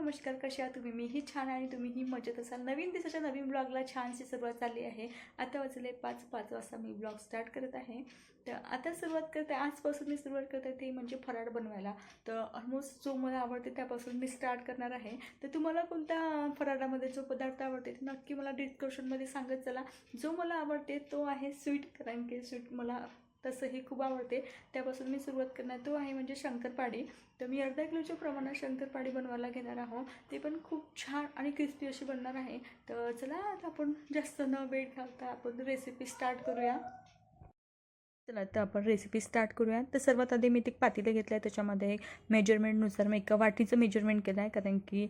नमस्कार कशा आहात तुम्ही? मीही छान आणि तुम्हीही मजेत असाल. नवीन दिवसाच्या नवीन ब्लॉगला छानशी सुरुवात झाली आहे. आता वाजले पाच पाच वाजता मी ब्लॉग स्टार्ट करत आहे. तर आता सुरुवात करते. आजपासून मी सुरुवात करते ते म्हणजे फराळ बनवायला. तर ऑलमोस्ट जो मला आवडते त्यापासून मी स्टार्ट करणार आहे. तर तुम्हाला कोणत्या फराळामध्ये जो पदार्थ आवडते ते नक्की मला डिस्क्रिप्शनमध्ये सांगत चला. जो मला आवडते तो आहे स्वीट कारण की स्वीट मला तसंही खूप आवडते. त्यापासून मी सुरुवात करणार. तो आहे म्हणजे शंकरपाडी. तर मी अर्धा किलोच्या प्रमाणात शंकरपाडी बनवायला घेणार आहोत. ते पण खूप छान आणि क्रिस्पी अशी बनणार आहे. तर चला आता आपण जास्त न वेळ घालता आपण रेसिपी स्टार्ट करूया. चला तर आपण रेसिपी स्टार्ट करूया. तर सर्वात आधी मी ते पातेलं घेतलं आहे. त्याच्यामध्ये मेजरमेंटनुसार मी एका वाटीचं मेजरमेंट केलं आहे कारण की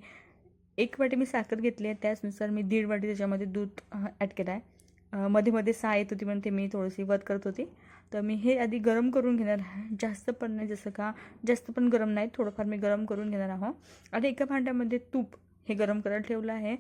एक वाटी मी साखर घेतली आहे. त्याचनुसार मी दीड वाटी त्याच्यामध्ये दूध ॲड केलं आहे मध्ये मध्ये सा येत होती म्हणून ते मी थोडीशी वध करत होती. तर मी हे आधी गरम करून घेणार आहे. जास्त पण नाही जसं का जास्त पण गरम नाही थोडंफार मी गरम करून घेणार आहोत. आणि एका भांड्यामध्ये तूप हे गरम करायला ठेवलं आहे.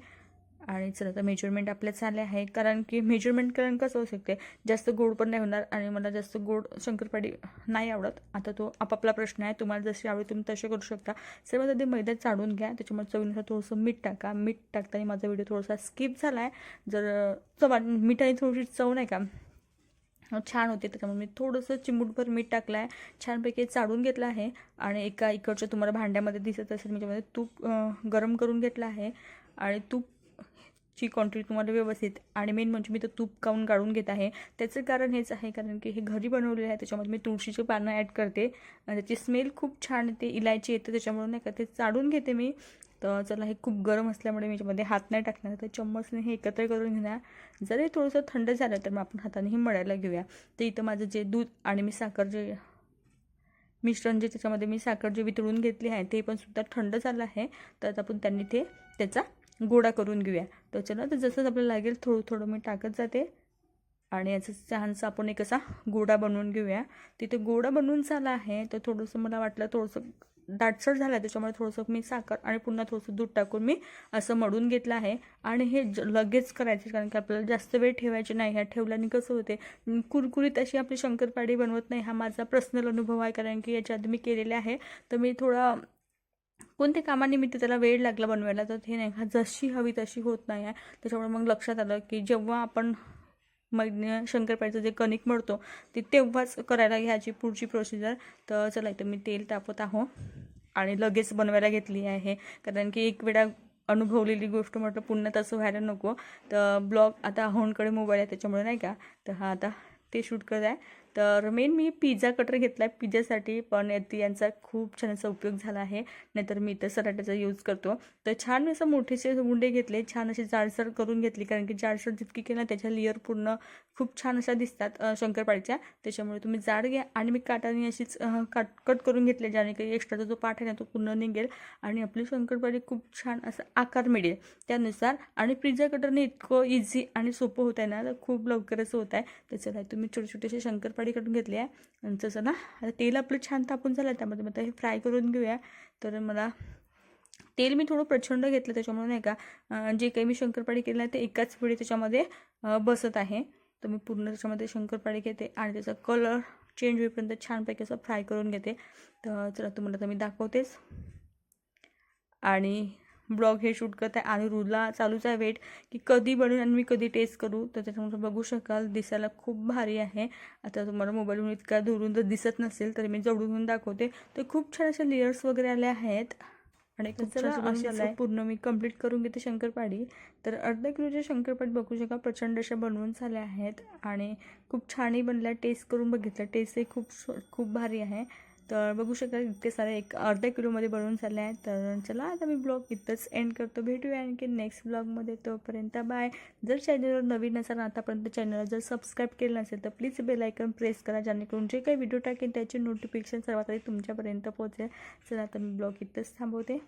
आणि चला तर मेजरमेंट आपल्या चालले आहे. कारण की मेजरमेंट कारण कसं होऊ शकते? जास्त गोड पण नाही होणार आणि मला जास्त गोड शंकरपाडी नाही आवडत. आता तो आपापला प्रश्न आहे. तुम्हाला जशी आवडेल तुम्ही तसे करू शकता. सर्वात आधी मैदा चाडून घ्या. त्याच्यामुळे चवीनुसार थोडंसं मीठ टाका. मीठ टाकताना माझा व्हिडिओ थोडासा स्किप झाला आहे जर चवा मिठाने थोडीशी चव नाही का? छान होते. त्याच्यामुळे मी थोडंसं चिमूटभर मीठ टाकलं आहे छानपैकी चाळून घेतलं आहे. आणि एका इकडच्या तुम्हाला भांड्यामध्ये दिसत असेल मी त्यामध्ये तूप गरम करून घेतलं आहे. आणि तूप ची क्वांटिटी तुम्हाला व्यवस्थित आणि मेन म्हणजे मी तर तूप काऊन काढून घेत आहे त्याचं कारण हेच आहे कारण की हे घरी बनवलेलं आहे त्याच्यामध्ये मी तुळशीची पानं ॲड करते. त्याची स्मेल खूप छान येते इलायची येते त्याच्यामुळे नाही का ते चाडून घेते मी. तर चला हे खूप गरम असल्यामुळे मी याच्यामध्ये हात नाही टाकणार तर चम्मचने हे एकत्र करून घेणार. जर हे थोडंसं थंड झालं तर मग आपण हाताने हे मळायला घेऊया. तर इथं माझं जे दूध आणि मी साखर जे मिश्रण जे त्याच्यामध्ये मी साखर जे वितळून घेतली आहे ते पण सुद्धा थंड झालं आहे. तर आपण त्यांनी ते त्याचा गोडा करून घेऊया. तर चला तर जसंच आपल्याला लागेल थोडं थोडं मी टाकत जाते. आणि याचं छानसा आपण एक असा गोडा बनवून घेऊया. तिथे गोडा बनवून झाला आहे तर थोडंसं मला वाटलं थोडंसं दाटसर झाला त्याच्यामुळे थोडंसं मी साखर आणि पुन्हा थोडंसं दूध टाकून मी असं मळून घेतलं आहे. आणि हे ज लगेच करायचे कारण की आपल्याला जास्त वेळ ठेवायचे नाही. ह्या ठेवल्याने कसं होते कुरकुरीत अशी आपली शंकरपाडी बनवत नाही हा माझा पर्सनल अनुभव आहे कारण की याच्या आधी मी केलेले आहे. तर मी थोडा कोणत्या कामानिमित्त त्याला वेळ लागला बनवायला? तर हे नाही का जशी हवी तशी होत नाही आहे. त्याच्यामुळे मग लक्षात आलं की जेव्हा आपण मग शंकरपाळीचं जे कणिक मळतो ते तेव्हाच करायला घ्यायची पुढची प्रोसिजर तर चला इथं मी तेल तापत आहो आणि लगेच बनवायला घेतली आहे. कारण की एक वेळा अनुभवलेली गोष्ट म्हटलं पुन्हा तसं व्हायला नको. तर ब्लॉग आता अहोंकडे मोबाईल आहे त्याच्यामुळे नाही का? तर हा आता ते शूट करत आहे तर मेन मी पिझ्झा कटर घेतला आहे पिझ्झासाठी पण यांचा खूप छान असा उपयोग झाला आहे. नाहीतर मी तर सराट्याचा यूज करतो. तर छान असं मोठेसे गुंडे घेतले छान असे जाडसर करून घेतली कारण की जाडसर जितकी केलं त्याच्या लेअर पूर्ण खूप छान अशा दिसतात शंकरपाळीच्या. त्याच्यामुळे तुम्ही जाड घ्या आणि मी काटाने अशीच काट कट करून घेतले ज्याने काही एक्स्ट्राचा जो पाठ आहे ना तो पूर्ण निघेल. आणि आपली शंकरपाळी खूप छान असा आकार मिळेल त्यानुसार. आणि पिझ्झा कटरने इतकं इझी आणि सोपं होत आहे ना तर खूप लवकरच होत आहे त्याच्याला तुम्ही छोटे छोटेसे शंकरपाळी काढून घेतली आहे. आणि ना आता तेल आपलं छान तापून झालं त्यामध्ये मग हे फ्राय करून घेऊया. तर मला तेल मी थोडं प्रचंड घेतलं त्याच्यामुळे नाही का जे काही मी शंकरपाळी केलं आहे ते एकाच वेळी त्याच्यामध्ये बसत आहे. तर मी पूर्ण त्याच्यामध्ये शंकरपाळी घेते आणि त्याचा कलर चेंज होईपर्यंत छानपैकी असं फ्राय करून घेते. तर चला तुम्हाला तर मी दाखवतेच. आणि ब्लॉग हे शूट करत आहे. आणि रूलला चालूच आहे वेट की कधी बनवून आणि मी कधी टेस्ट करू तर त्याच्यामुळे बघू शकाल. दिसायला खूप भारी आहे. आता तुम्हाला मोबाईलवरून इतका दुरून जर दिसत नसेल तर मी जवळून दाखवते. तर खूप छान असे लेयर्स वगैरे आले आहेत. आणि असे पूर्ण मी कंप्लीट करून घेते शंकरपाडी. तर अर्धा किलोचे शंकरपाडी बघू शका प्रचंड अशा बनवून झाल्या आहेत. आणि खूप छानही बनल्या टेस्ट करून बघितलं. टेस्टही खूप खूप भारी आहे. तर बघू शकता इतके सारे एक अर्ध्या किलोमध्ये बनवून झाले आहे तर चला आता मी ब्लॉग इथंच एंड करतो. भेटूया आणखी नेक्स्ट ब्लॉगमध्ये. तोपर्यंत बाय जर चॅनलवर नवीन नसाल आतापर्यंत चॅनलला जर सबस्क्राईब केलं नसेल तर प्लीज बेलायकन प्रेस करा जेणेकरून जे काही व्हिडिओ टाकेन त्याचे नोटिफिकेशन सर्वात आधी तुमच्यापर्यंत पोहोचेल. चला आता मी ब्लॉग इथंच थांबवते.